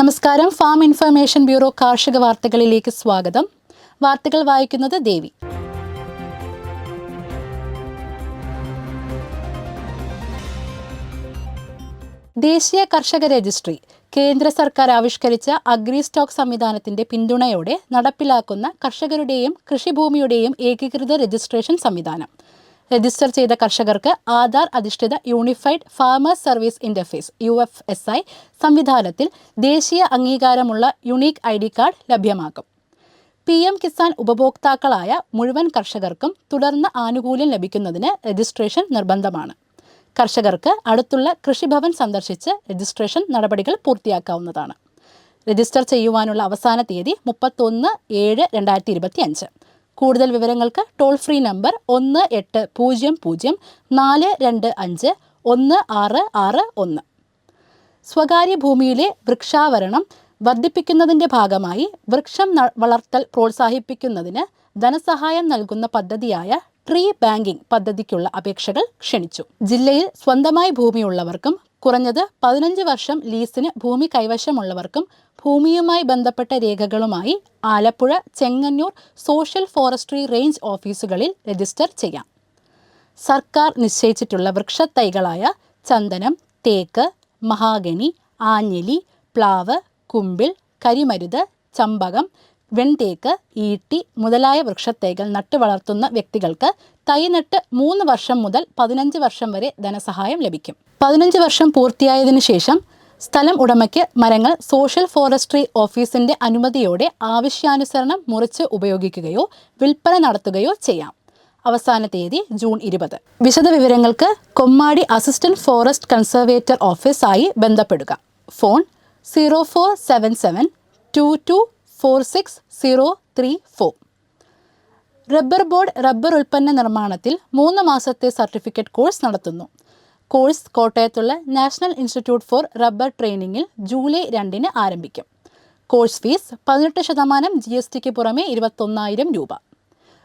നമസ്കാരം. Farm information bureau കാർഷിക വാർത്തകളിലേക്ക് സ്വാഗതം. വാർത്തകൾ വായിക്കുന്നത് ദേവി. ദേശീയ കർഷക രജിസ്ട്രി കേന്ദ്ര സർക്കാർ ആവിഷ്കരിച്ച അഗ്രി സ്റ്റോക്ക് സംവിധാനത്തിന്റെ പിന്തുണയോടെ നടപ്പിലാക്കുന്ന കർഷകരുടെയും കൃഷിഭൂമിയുടെയും ഏകീകൃത രജിസ്ട്രേഷൻ സംവിധാനം. രജിസ്റ്റർ ചെയ്ത കർഷകർക്ക് ആധാർ അധിഷ്ഠിത unified farmers service interface U F S I സംവിധാനത്തിൽ ദേശീയ അംഗീകാരമുള്ള യുണീക്ക് ഐ ഡി കാർഡ് ലഭ്യമാക്കും. പി എം കിസാൻ ഉപഭോക്താക്കളായ മുഴുവൻ കർഷകർക്കും തുടർന്ന് ആനുകൂല്യം ലഭിക്കുന്നതിന് രജിസ്ട്രേഷൻ നിർബന്ധമാണ്. കർഷകർക്ക് അടുത്തുള്ള കൃഷിഭവൻ സന്ദർശിച്ച് രജിസ്ട്രേഷൻ നടപടികൾ പൂർത്തിയാക്കാവുന്നതാണ്. രജിസ്റ്റർ ചെയ്യുവാനുള്ള അവസാന തീയതി മുപ്പത്തൊന്ന് ഏഴ് രണ്ടായിരത്തി ഇരുപത്തി അഞ്ച് കൂടുതൽ വിവരങ്ങൾക്ക് ടോൾ ഫ്രീ നമ്പർ ഒന്ന് എട്ട് പൂജ്യം പൂജ്യം നാല് രണ്ട് അഞ്ച് ഒന്ന് ആറ് ആറ് ഒന്ന്. സ്വകാര്യ ഭൂമിയിലെ വൃക്ഷാവരണം വർദ്ധിപ്പിക്കുന്നതിന്റെ ഭാഗമായി വൃക്ഷം വളർത്തൽ പ്രോത്സാഹിപ്പിക്കുന്നതിന് ധനസഹായം നൽകുന്ന പദ്ധതിയായ ട്രീ ബാങ്കിംഗ് പദ്ധതിക്കുള്ള അപേക്ഷകൾ ക്ഷണിച്ചു. ജില്ലയിൽ സ്വന്തമായി ഭൂമിയുള്ളവർക്കും കുറഞ്ഞത് പതിനഞ്ച് വർഷം ലീസിന് ഭൂമി കൈവശമുള്ളവർക്കും ഭൂമിയുമായി ബന്ധപ്പെട്ട രേഖകളുമായി Alappuzha Chengannur social forestry range ഓഫീസുകളിൽ രജിസ്റ്റർ ചെയ്യാം. സർക്കാർ നിശ്ചയിച്ചിട്ടുള്ള വൃക്ഷത്തൈകളായ ചന്ദനം തേക്ക് മഹാഗണി ആഞ്ഞിലി പ്ലാവ് കുമ്പിൾ കരിമരുത് ചമ്പകം വെൺതേക്ക് ഈട്ടി മുതലായ വൃക്ഷത്തൈകൾ നട്ടു വളർത്തുന്ന വ്യക്തികൾക്ക് തൈ നട്ട് മൂന്ന് വർഷം മുതൽ പതിനഞ്ച് വർഷം വരെ ധനസഹായം ലഭിക്കും. പതിനഞ്ച് വർഷം പൂർത്തിയായതിനു ശേഷം സ്ഥലം ഉടമയ്ക്ക് മരങ്ങൾ സോഷ്യൽ ഫോറസ്ട്രി ഓഫീസിന്റെ അനുമതിയോടെ ആവശ്യാനുസരണം മുറിച്ച് ഉപയോഗിക്കുകയോ വിൽപ്പന നടത്തുകയോ ചെയ്യാം. അവസാന തീയതി ജൂൺ ഇരുപത്. വിശദവിവരങ്ങൾക്ക് കൊമ്മാടി അസിസ്റ്റന്റ് ഫോറസ്റ്റ് കൺസർവേറ്റർ ഓഫീസായി ബന്ധപ്പെടുക. Phone zero four seven seven two two four six zero three four rubber board rubber ഉൽപ്പന്ന നിർമ്മാണത്തിൽ മൂന്ന് മാസത്തെ സർട്ടിഫിക്കറ്റ് കോഴ്സ് നടത്തുന്നു. കോഴ്സ് കോട്ടയത്തുള്ള നാഷണൽ ഇൻസ്റ്റിറ്റ്യൂട്ട് ഫോർ റബ്ബർ ട്രെയിനിങ്ങിൽ ജൂലൈ രണ്ടിന് ആരംഭിക്കും. കോഴ്സ് ഫീസ് പതിനെട്ട് ശതമാനം ജി എസ് ടിക്ക് പുറമെ ഇരുപത്തൊന്നായിരം രൂപ.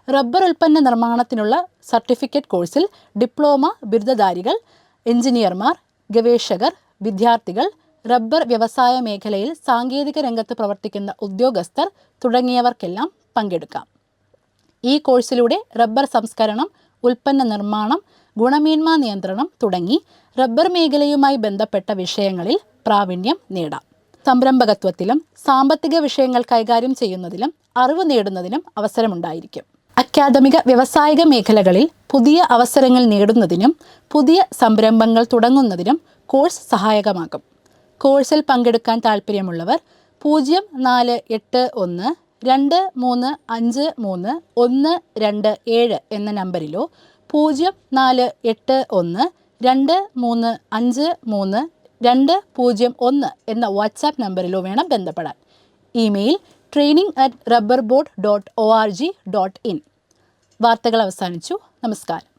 റബ്ബർ ഉൽപ്പന്ന നിർമ്മാണത്തിനുള്ള സർട്ടിഫിക്കറ്റ് കോഴ്സിൽ ഡിപ്ലോമ ബിരുദധാരികൾ എഞ്ചിനീയർമാർ ഗവേഷകർ വിദ്യാർത്ഥികൾ റബ്ബർ വ്യവസായ മേഖലയിൽ സാങ്കേതിക രംഗത്ത് പ്രവർത്തിക്കുന്ന ഉദ്യോഗസ്ഥർ തുടങ്ങിയവർക്കെല്ലാം പങ്കെടുക്കാം. ഈ കോഴ്സിലൂടെ റബ്ബർ സംസ്കരണം ഉൽപ്പന്ന നിർമ്മാണം ഗുണമേന്മ നിയന്ത്രണം തുടങ്ങി റബ്ബർ മേഖലയുമായി ബന്ധപ്പെട്ട വിഷയങ്ങളിൽ പ്രാവീണ്യം നേടാം. സംരംഭകത്വത്തിലും സാമ്പത്തിക വിഷയങ്ങൾ കൈകാര്യം ചെയ്യുന്നതിലും അറിവ് നേടുന്നതിനും അവസരമുണ്ടായിരിക്കും. അക്കാദമിക വ്യവസായിക മേഖലകളിൽ പുതിയ അവസരങ്ങൾ നേടുന്നതിനും പുതിയ സംരംഭങ്ങൾ തുടങ്ങുന്നതിനും കോഴ്സ് സഹായകമാകും. കോഴ്സിൽ പങ്കെടുക്കാൻ താൽപ്പര്യമുള്ളവർ പൂജ്യം നാല് എട്ട് ഒന്ന് രണ്ട് മൂന്ന് അഞ്ച് മൂന്ന് ഒന്ന് രണ്ട് ഏഴ് എന്ന നമ്പറിലോ പൂജ്യം നാല് എട്ട് ഒന്ന് രണ്ട് മൂന്ന് അഞ്ച് മൂന്ന് രണ്ട് പൂജ്യം ഒന്ന് എന്ന വാട്സാപ്പ് നമ്പറിലോ വേണം ബന്ധപ്പെടാൻ. Email training at rubber board dot O R G dot in വാർത്തകൾ അവസാനിച്ചു. നമസ്കാരം.